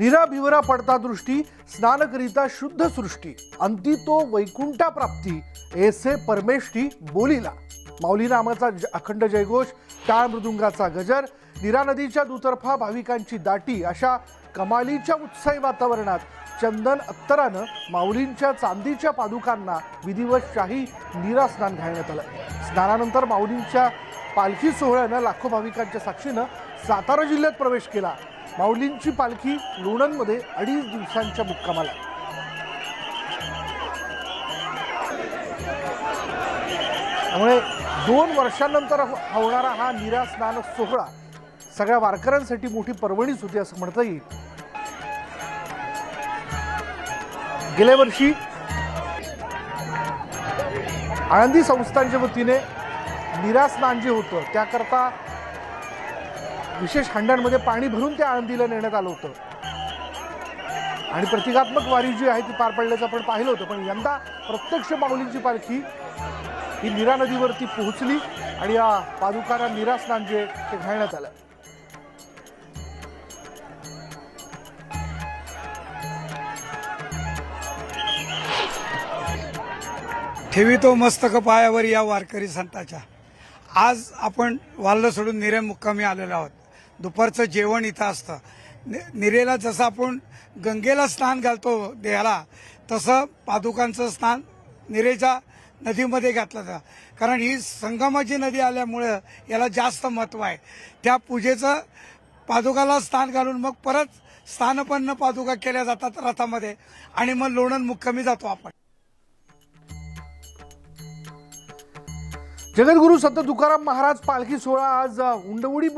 निराभिवरा पडता दृष्टी स्नान करिता शुद्ध सृष्टी. अंती तो वैकुंठा प्राप्ती एसे परमेष्ठी बोलीला. माऊली नामाचा ज- अखंड जयघोष टाळ मृदुंगाचा गजर निरा नदीच्या दुतर्फा भाविकांची दाटी अशा कमालीच्या उत्साही वातावरणात चंदन अत्तरानं माऊलींच्या चांदीच्या पादुकांना विधिवत शाही निरा स्नान घालण्यात आलं. स्नानानंतर माऊलींच्या पालखी सोहळ्यानं लाखो भाविकांच्या साक्षीनं सातारा जिल्ह्यात प्रवेश केला. माऊलींची पालखी लोणंदमध्ये अडीच दिवसांच्या मुक्कामाला. त्यामुळे दोन वर्षांनंतर होणारा हा निरा स्नान सोहळा सगळ्या वारकऱ्यांसाठी मोठी पर्वणीच होती असं म्हणता येईल. गेल्या वर्षी आळंदी संस्थांच्या वतीने निरासनान जे होतं. त्याकरता विशेष हंड्यांमध्ये पाणी भरून त्या आळंदीला नेण्यात आलं होतं. आणि प्रतिकात्मक वारी जी आहे ती पार पडल्याचं आपण पाहिलं होतं. पण यंदा प्रत्यक्ष माऊलींची पालखी ही नीरा नदीवरती पोहोचली आणि या पादुकांना नीरा जे ते घालण्यात आलं. ठेवी तो मस्तक पायावर या वारकरी संताच्या. आज आपण वाल्ल सोडून निरे मुक्कामी आलेलो आहोत. दुपारचं जेवण इथं असतं. नि- निरेला जसं आपण गंगेला स्नान घालतो देहाला तसं पादुकांचं स्नान निरेच्या नदीमध्ये घातलं जातं. कारण ही संगमाची नदी आल्यामुळं याला जास्त महत्त्व आहे. त्या पूजेचं पादुकाला स्नान घालून मग परत स्थानपन्न पादुका केल्या जातात रथामध्ये आणि मग लोणन मुक्कामी जातो आपण. जगद्गुरु संत तुकाराम महाराज पालखी सोहळा आज उंडवडी